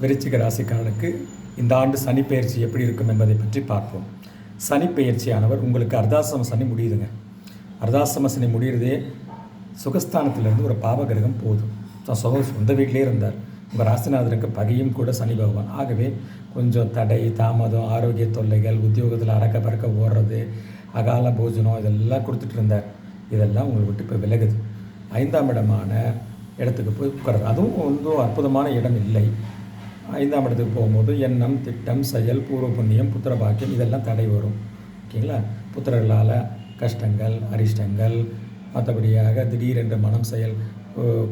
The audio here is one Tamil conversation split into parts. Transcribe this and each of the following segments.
விருச்சிக ராசிக்காரனுக்கு இந்த ஆண்டு சனி பெயர்ச்சி எப்படி இருக்கும் என்பதை பற்றி பார்ப்போம். சனி பெயர்ச்சியானவர் உங்களுக்கு அர்தாசம சனி முடியுதுங்க. அர்தாசம சனி முடிகிறதே சுகஸ்தானத்திலிருந்து ஒரு பாவகிரகம் போதும். தான் சொந்த வீட்டிலே இருந்தார். உங்கள் ராசிநாதனுக்கு பகையும் கூட சனி பகவான். ஆகவே கொஞ்சம் தடை தாமதம் ஆரோக்கிய தொல்லைகள் உத்தியோகத்தில் அறக்க பறக்க ஓடுறது அகால போஜனம் இதெல்லாம் கொடுத்துட்டு இருந்தார். இதெல்லாம் உங்களை விட்டு இப்போ விலகுது. ஐந்தாம் இடமான இடத்துக்கு போய் உட்காருது அதுவும் வந்து அற்புதமான இடம் இல்லை. ஐந்தாம் இடத்துக்கு போகும்போது எண்ணம் திட்டம் செயல் பூர்வ புண்ணியம் புத்திர பாக்கியம் இதெல்லாம் தடை வரும். ஓகேங்களா? புத்திரர்களால் கஷ்டங்கள் அரிஷ்டங்கள் மற்றபடியாக திடீரென்று மனம் செயல்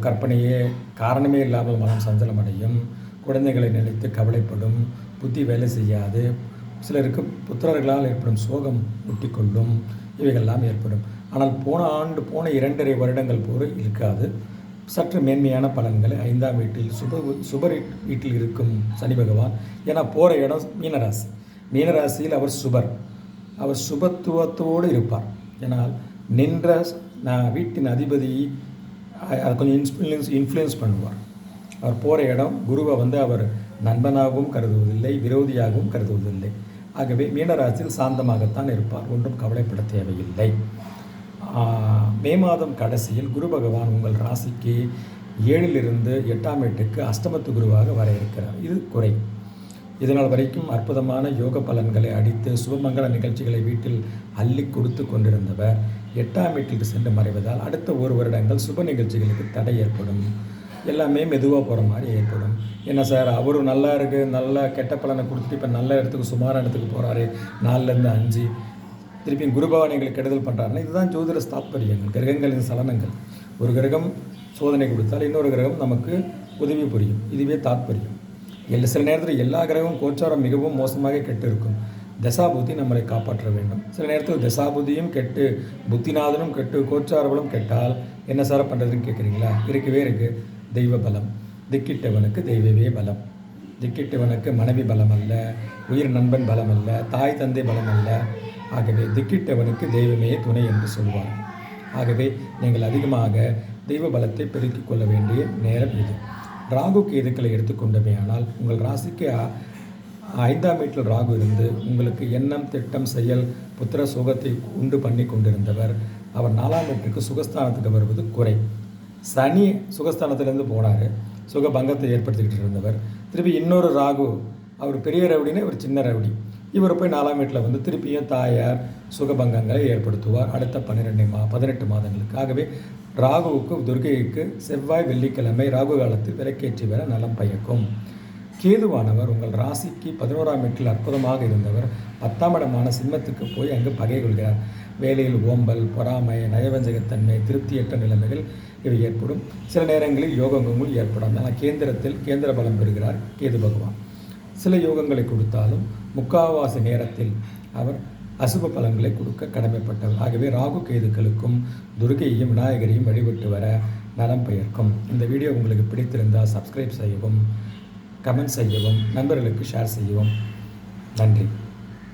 கற்பனையே காரணமே இல்லாமல் மனம் சஞ்சலம் அடையும். குழந்தைகளை நினைத்து கவலைப்படும். புத்தி வேலை செய்யாது. சிலருக்கு புத்திரர்களால் ஏற்படும் சோகம் முட்டிக்கொள்ளும். இவைகள்லாம் ஏற்படும். ஆனால் போன ஆண்டு போன இரண்டரை வருடங்கள் போல இருக்காது. சற்று மேன்மையான பலன்களை ஐந்தாம் வீட்டில் சுப சுபர் வீட்டில் இருக்கும் சனி பகவான் ஏன்னா போகிற இடம் மீனராசி. மீனராசியில் அவர் சுபர். அவர் சுபத்துவத்தோடு இருப்பார். ஏன்னால் நின்ற நான் வீட்டின் அதிபதி அதை கொஞ்சம் இன்ஃப்ளூயன்ஸ் இன்ஃப்ளூயன்ஸ் பண்ணுவார். அவர் போகிற இடம் குருவை வந்து அவர் நண்பனாகவும் கருதுவதில்லை விரோதியாகவும் கருதுவதில்லை. ஆகவே மீனராசியில் சாந்தமாகத்தான் இருப்பார். ஒன்றும் கவலைப்பட தேவையில்லை. மே மாதம் கடைசியில் குரு பகவான் உங்கள் ராசிக்கு ஏழிலிருந்து எட்டாம் வீட்டுக்கு அஷ்டமத்து குருவாக வர இருக்கிறார். இது குறை. இதனால் வரைக்கும் அற்புதமான யோக பலன்களை அடித்து சுபமங்கல நிகழ்ச்சிகளை வீட்டில் அள்ளி கொடுத்து கொண்டிருந்தவர் எட்டாம் வீட்டிற்கு சென்று மறைவதால் அடுத்த ஒரு வருடங்கள் சுப நிகழ்ச்சிகளுக்கு தடை ஏற்படும். எல்லாமே மெதுவாக போகிற மாதிரி ஏற்படும். என்ன சார் அவரும் நல்லா இருக்குது நல்லா கெட்ட பலனை கொடுத்துட்டு இப்போ நல்ல இடத்துக்கு சுமாரான இடத்துக்கு போகிறாரு நாலுலேருந்து அஞ்சு. திருப்பியும் குருபகவான் எங்களுக்கு கெடுதல் பண்ணுறாருன்னா இதுதான் ஜோதிட தாத்பரியங்கள் கிரகங்களின் சலனங்கள். ஒரு கிரகம் சோதனை கொடுத்தால் இன்னொரு கிரகம் நமக்கு உதவி புரியும். இதுவே தாத்பரியம். எல்லா சில நேரத்தில் எல்லா கிரகமும் கோச்சாரம் மிகவும் மோசமாக கெட்டு இருக்கும் தசாபுத்தி நம்மளை காப்பாற்ற வேண்டும். சில நேரத்தில் தசாபுத்தியும் கெட்டு புத்திநாதனும் கெட்டு கோச்சாரங்களும் கெட்டால் என்ன சார் பண்ணுறதுன்னு கேட்குறீங்களா இருக்கவே இருக்குது தெய்வ பலம். திக்கிட்டவனுக்கு தெய்வவே பலம். திக்கிட்டவனுக்கு மனைவி பலம் அல்ல உயிர் நண்பன் பலம் அல்ல தாய் தந்தை பலம் அல்ல. ஆகவே திக்கிட்டவனுக்கு தெய்வமே துணை என்று சொல்வார் ஆகவே நீங்கள் அதிகமாக தெய்வ பலத்தை பெருக்கிக் கொள்ள வேண்டிய நேரம் இது. ராகு கேதுக்களை எடுத்துக்கொண்டமே ஆனால் உங்கள் ராசிக்கு ஐந்தாம் வீட்டில் ராகு இருந்து உங்களுக்கு எண்ணம் திட்டம் செயல் புத்திர சுகத்தை உண்டு பண்ணி கொண்டிருந்தவர். அவர் நாலாம் வீட்டுக்கு சுகஸ்தானத்துக்கு வருவது குறை. சனி சுகஸ்தானத்திலேருந்து போனார். சுகபங்கத்தை ஏற்படுத்திக்கிட்டு இருந்தவர். திருப்பி இன்னொரு ராகு அவர் பெரிய ரவுடினே ஒரு சின்ன ரவுடி. இவர் போய் நாலாம் வீட்டில் வந்து திருப்பியும் தாயார் சுகபங்கங்களை ஏற்படுத்துவார். அடுத்த பன்னிரெண்டு மா பதினெட்டு மாதங்களுக்கு. ஆகவே ராகுவுக்கு துர்கைக்கு செவ்வாய் வெள்ளிக்கிழமை ராகு காலத்தில் விலக்கேற்றி வர நலம் பயக்கும். கேதுவானவர் உங்கள் ராசிக்கு பதினோராம் வீட்டில் அற்புதமாக இருந்தவர். பத்தாம் இடமான சிம்மத்துக்கு போய் அங்கு பகை கொள்கிறார். வேலையில் ஓம்பல் பொறாமை நயவஞ்சகத்தன்மை திருப்தியற்ற நிலைமைகள் இவை ஏற்படும். சில நேரங்களில் யோகங்களும் ஏற்படும் ஆனால் கேந்திரத்தில் கேந்திர பலம் பெறுகிறார் கேது பகவான். சில யோகங்களை கொடுத்தாலும் முக்காவாசி நேரத்தில் அவர் அசுப பலன்களை கொடுக்க கடமைப்பட்டவர். ஆகவே ராகு கேதுக்களுக்கும் துர்கையையும் விநாயகரையும் வழிபட்டு வர நலம் பெயர்க்கும். இந்த வீடியோ உங்களுக்கு பிடித்திருந்தால் சப்ஸ்கிரைப் செய்யவும் கமெண்ட் செய்யவும் நண்பர்களுக்கு ஷேர் செய்யவும். நன்றி.